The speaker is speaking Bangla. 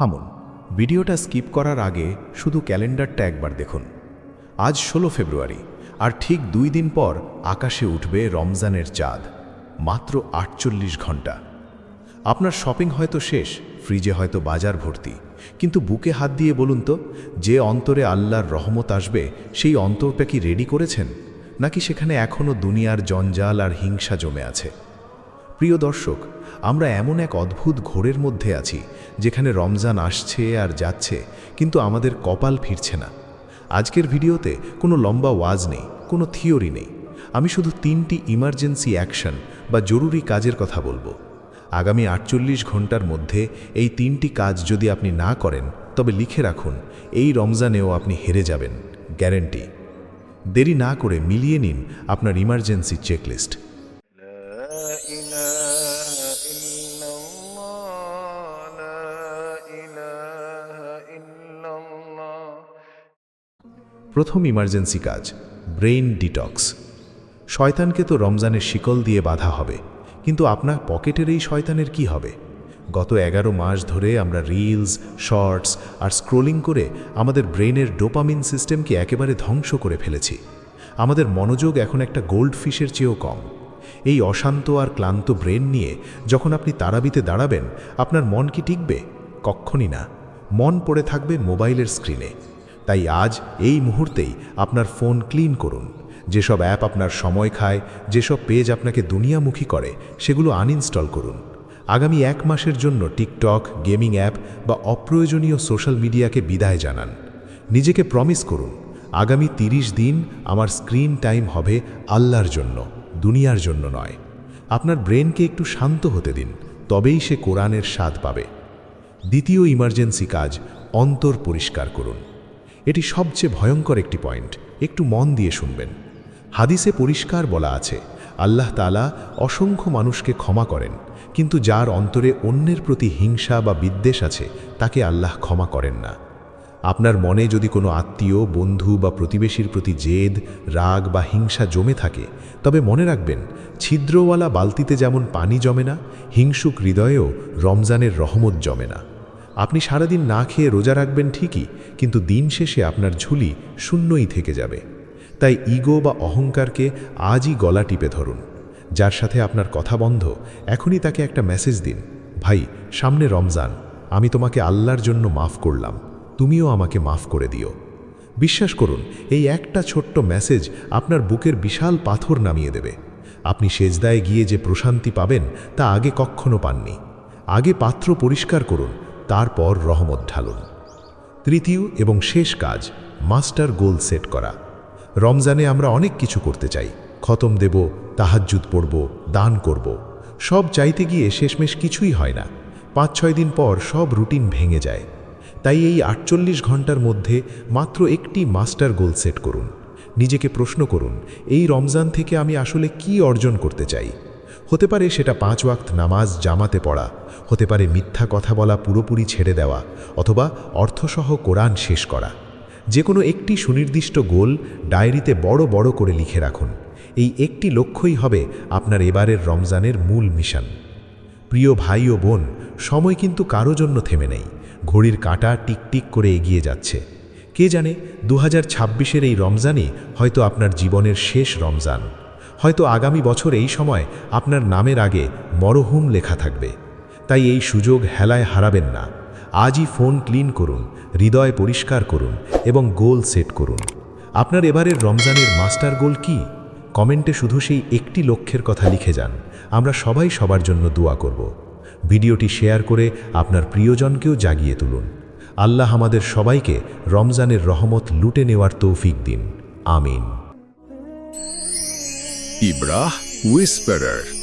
থামুন, ভিডিওটা স্কিপ করার আগে শুধু ক্যালেন্ডারটা একবার দেখুন। আজ ষোলো ফেব্রুয়ারি, আর ঠিক দুই দিন পর আকাশে উঠবে রমজানের চাঁদ, মাত্র আটচল্লিশ ঘণ্টা। আপনার শপিং হয়তো শেষ, ফ্রিজে হয়তো বাজার ভর্তি, কিন্তু বুকে হাত দিয়ে বলুন তো, যে অন্তরে আল্লাহর রহমত আসবে, সেই অন্তরটা কি রেডি করেছেন? নাকি সেখানে এখনও দুনিয়ার জঞ্জাল আর হিংসা জমে আছে? প্রিয় দর্শক, আমরা এমন এক অদ্ভুত ঘোরের মধ্যে আছি, যেখানে রমজান আসছে আর যাচ্ছে, কিন্তু আমাদের কপাল ফিরছে না। আজকের ভিডিওতে কোনো লম্বা ওয়াজ নেই, কোনো থিওরি নেই। আমি শুধু তিনটি ইমার্জেন্সি অ্যাকশন বা জরুরি কাজের কথা বলব। আগামী আটচল্লিশ ঘণ্টার মধ্যে এই তিনটি কাজ যদি আপনি না করেন, তবে লিখে রাখুন, এই রমজানেও আপনি হেরে যাবেন, গ্যারেন্টি। দেরি না করে মিলিয়ে নিন আপনার ইমার্জেন্সি চেকলিস্ট। প্রথম ইমার্জেন্সি কাজ, ব্রেইন ডিটক্স। শয়তানকে তো রমজানের শিকল দিয়ে বাধা হবে, কিন্তু আপনার পকেটের এই শয়তানের কি হবে? গত এগারো মাস ধরে আমরা রিলস, শর্টস আর স্ক্রোলিং করে আমাদের ব্রেইনের ডোপামিন সিস্টেমকে একেবারে ধ্বংস করে ফেলেছি। আমাদের মনোযোগ এখন একটা গোল্ড ফিশের চেয়েও কম। এই অশান্ত আর ক্লান্ত ব্রেন নিয়ে যখন আপনি তারাবিতে দাঁড়াবেন, আপনার মন কি টিকবে? কক্ষণই না। মন পড়ে থাকবে মোবাইলের স্ক্রিনে। তাই আজ এই মুহূর্তেই আপনার ফোন ক্লিন করুন। যেসব অ্যাপ আপনার সময় খায়, যেসব পেজ আপনাকে দুনিয়ামুখী করে, সেগুলো আনইনস্টল করুন। আগামী এক মাসের জন্য টিকটক, গেমিং অ্যাপ বা অপ্রয়োজনীয় সোশ্যাল মিডিয়াকে বিদায় জানান। নিজেকে প্রমিস করুন, আগামী ৩০ দিন আমার স্ক্রিন টাইম হবে আল্লাহর জন্য, দুনিয়ার জন্য নয়। আপনার ব্রেনকে একটু শান্ত হতে দিন, তবেই সে কোরআনের স্বাদ পাবে। দ্বিতীয় ইমার্জেন্সি কাজ, অন্তর পরিষ্কার করুন। এটি সবচেয়ে ভয়ঙ্কর একটি পয়েন্ট। একটু মন দিয়ে শুনবেন। হাদিসে পরিষ্কার বলা আছে, আল্লাহ তালা অসংখ্য মানুষকে ক্ষমা করেন, কিন্তু যার অন্তরে অন্যের প্রতি হিংসা বা বিদ্বেষ আছে, তাকে আল্লাহ ক্ষমা করেন না। আপনার মনে যদি কোনো আত্মীয়, বন্ধু বা প্রতিবেশীর প্রতি জেদ, রাগ বা হিংসা জমে থাকে, তবে মনে রাখবেন, ছিদ্রওয়ালা বালতিতে যেমন পানি জমে না, হিংসুক হৃদয়েও রমজানের রহমত জমে না। আপনি সারাদিন না খেয়ে রোজা রাখবেন ঠিকই, কিন্তু দিন শেষে আপনার ঝুলি শূন্যই থেকে যাবে। তাই ইগো বা অহংকারকে আজই গলা টিপে ধরুন। যার সাথে আপনার কথা বন্ধ, এখনই তাকে একটা মেসেজ দিন। ভাই, সামনে রমজান, আমি তোমাকে আল্লাহর জন্য মাফ করলাম, তুমিও আমাকে মাফ করে দিও। বিশ্বাস করুন, এই একটা ছোট্ট মেসেজ আপনার বুকের বিশাল পাথর নামিয়ে দেবে। আপনি সেজদায় গিয়ে যে প্রশান্তি পাবেন, তা আগে কখনো পাননি। আগে পাত্র পরিষ্কার করুন তারপর রহমত ঢালুন। তৃতীয় এবং শেষ কাজ, মাস্টার গোল সেট করা। রমজানে আমরা অনেক কিছু করতে চাই। খতম দেব, তাহাজ্জুদ পড়ব, দান করব। সব চাইতে গিয়ে শেষমেশ কিছুই হয় না। পাঁচ ছয় দিন পর সব রুটিন ভেঙে যায়। তাই এই আটচল্লিশ ঘণ্টার মধ্যে মাত্র একটি মাস্টার গোল সেট করুন। নিজেকে প্রশ্ন করুন, এই রমজান থেকে আমি আসলে কি অর্জন করতে চাই? হতে পারে সেটা পাঁচ ওয়াক্ত নামাজ জামাতে পড়া, হতে পারে মিথ্যা কথা বলা পুরোপুরি ছেড়ে দেওয়া অথবা অর্থসহ কোরআন শেষ করা। যে কোনো একটি সুনির্দিষ্ট গোল ডায়েরিতে বড় বড় করে লিখে রাখুন। এই একটি লক্ষ্যই হবে আপনার এবারের রমজানের মূল মিশন। প্রিয় ভাই ও বোন, সময় কিন্তু কারও জন্য থেমে নেই। ঘড়ির কাঁটা টিকটিক করে এগিয়ে যাচ্ছে। কে জানে দু হাজার এই রমজানই হয়তো আপনার জীবনের শেষ রমজান। হয়তো আগামী বছর এই সময় আপনার নামের আগে মরহুম লেখা থাকবে। তাই এই সুযোগ হেলায় হারাবেন না। আজই ফোন ক্লিন করুন, হৃদয় পরিষ্কার করুন এবং গোল সেট করুন। আপনার এবারের রমজানের মাস্টার গোল কি? কমেন্টে শুধু সেই একটি লক্ষ্যের কথা লিখে যান। আমরা সবাই সবার জন্য দোয়া করব। ভিডিওটি শেয়ার করে আপনার প্রিয়জনকেও জাগিয়ে তুলুন। আল্লাহ আমাদের সবাইকে রমজানের রহমত লুটে নেওয়ার তৌফিক দিন। আমিন। Vibra Whisperer.